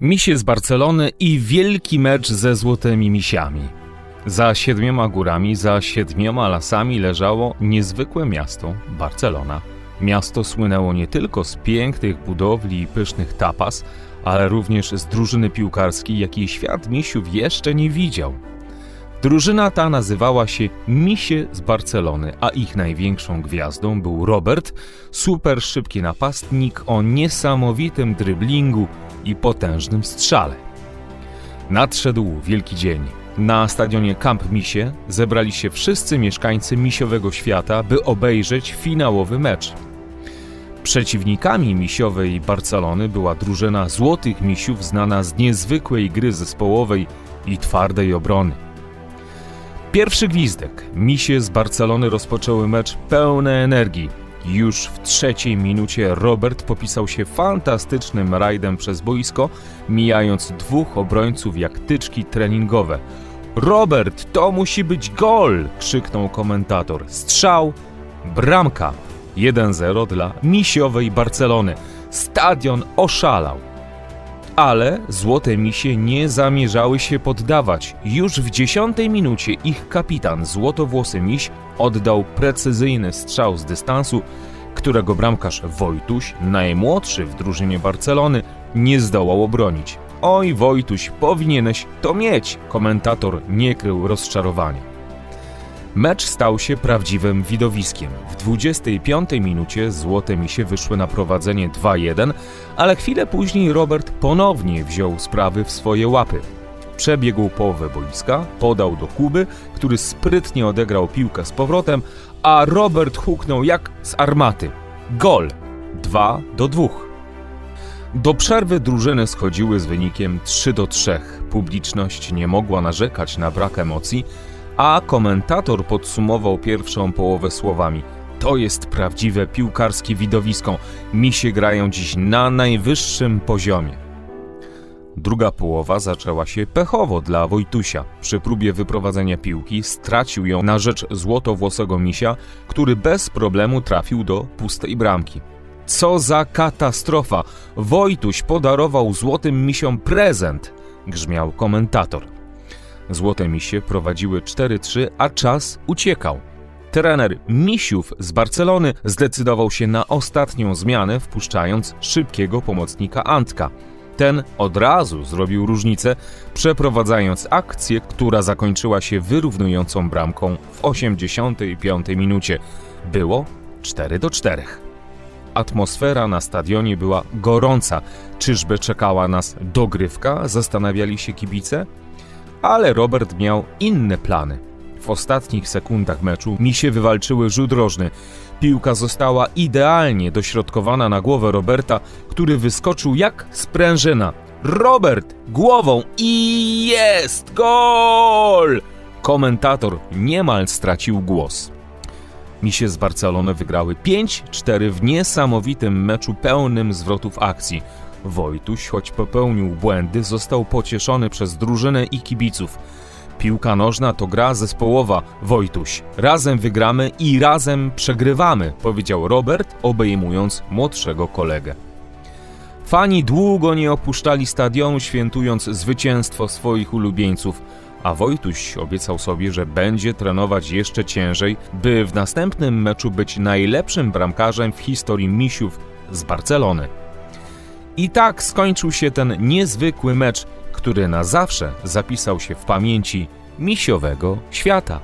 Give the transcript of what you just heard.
Misie z Barcelony i wielki mecz ze złotymi misiami. Za siedmioma górami, za siedmioma lasami leżało niezwykłe miasto Barcelona. Miasto słynęło nie tylko z pięknych budowli i pysznych tapas, ale również z drużyny piłkarskiej, jakiej świat misiów jeszcze nie widział. Drużyna ta nazywała się Misie z Barcelony, a ich największą gwiazdą był Robert, super szybki napastnik o niesamowitym dryblingu i potężnym strzale. Nadszedł wielki dzień. Na stadionie Camp Misie zebrali się wszyscy mieszkańcy misiowego świata, by obejrzeć finałowy mecz. Przeciwnikami misiowej Barcelony była drużyna Złotych Misiów znana z niezwykłej gry zespołowej i twardej obrony. Pierwszy gwizdek. Misie z Barcelony rozpoczęły mecz pełne energii. Już w trzeciej minucie Robert popisał się fantastycznym rajdem przez boisko, mijając dwóch obrońców jak tyczki treningowe. Robert, to musi być gol! krzyknął komentator. Strzał, bramka. 1-0 dla misiowej Barcelony. Stadion oszalał. Ale złote misie nie zamierzały się poddawać. Już w dziesiątej minucie ich kapitan, złotowłosy miś, oddał precyzyjny strzał z dystansu, którego bramkarz Wojtuś, najmłodszy w drużynie Barcelony, nie zdołał obronić. Oj, Wojtuś, powinieneś to mieć! Komentator nie krył rozczarowania. Mecz stał się prawdziwym widowiskiem. W 25 minucie Złote Misie wyszły na prowadzenie 2-1, ale chwilę później Robert ponownie wziął sprawy w swoje łapy. Przebiegł połowę boiska, podał do Kuby, który sprytnie odegrał piłkę z powrotem, a Robert huknął jak z armaty. Gol! 2 do 2. Do przerwy drużyny schodziły z wynikiem 3 do 3. Publiczność nie mogła narzekać na brak emocji, a komentator podsumował pierwszą połowę słowami: To jest prawdziwe piłkarskie widowisko. Misie grają dziś na najwyższym poziomie. Druga połowa zaczęła się pechowo dla Wojtusia. Przy próbie wyprowadzenia piłki stracił ją na rzecz złotowłosego misia, który bez problemu trafił do pustej bramki. Co za katastrofa! Wojtuś podarował złotym misiom prezent, grzmiał komentator. Złote misie prowadziły 4-3, a czas uciekał. Trener Misiów z Barcelony zdecydował się na ostatnią zmianę, wpuszczając szybkiego pomocnika Antka. Ten od razu zrobił różnicę, przeprowadzając akcję, która zakończyła się wyrównującą bramką w 85 minucie. Było 4 do 4. Atmosfera na stadionie była gorąca. Czyżby czekała nas dogrywka? Zastanawiali się kibice ale Robert miał inne plany. W ostatnich sekundach meczu misie wywalczyły rzut rożny. Piłka została idealnie dośrodkowana na głowę Roberta, który wyskoczył jak sprężyna. Robert głową i jest gol! Komentator niemal stracił głos. Misie z Barcelony wygrały 5-4 w niesamowitym meczu pełnym zwrotów akcji. Wojtuś, choć popełnił błędy, został pocieszony przez drużynę i kibiców. Piłka nożna to gra zespołowa, Wojtuś. Razem wygramy i razem przegrywamy, powiedział Robert, obejmując młodszego kolegę. Fani długo nie opuszczali stadionu, świętując zwycięstwo swoich ulubieńców, a Wojtuś obiecał sobie, że będzie trenować jeszcze ciężej, by w następnym meczu być najlepszym bramkarzem w historii misiów z Barcelony. I tak skończył się ten niezwykły mecz, który na zawsze zapisał się w pamięci misiowego świata.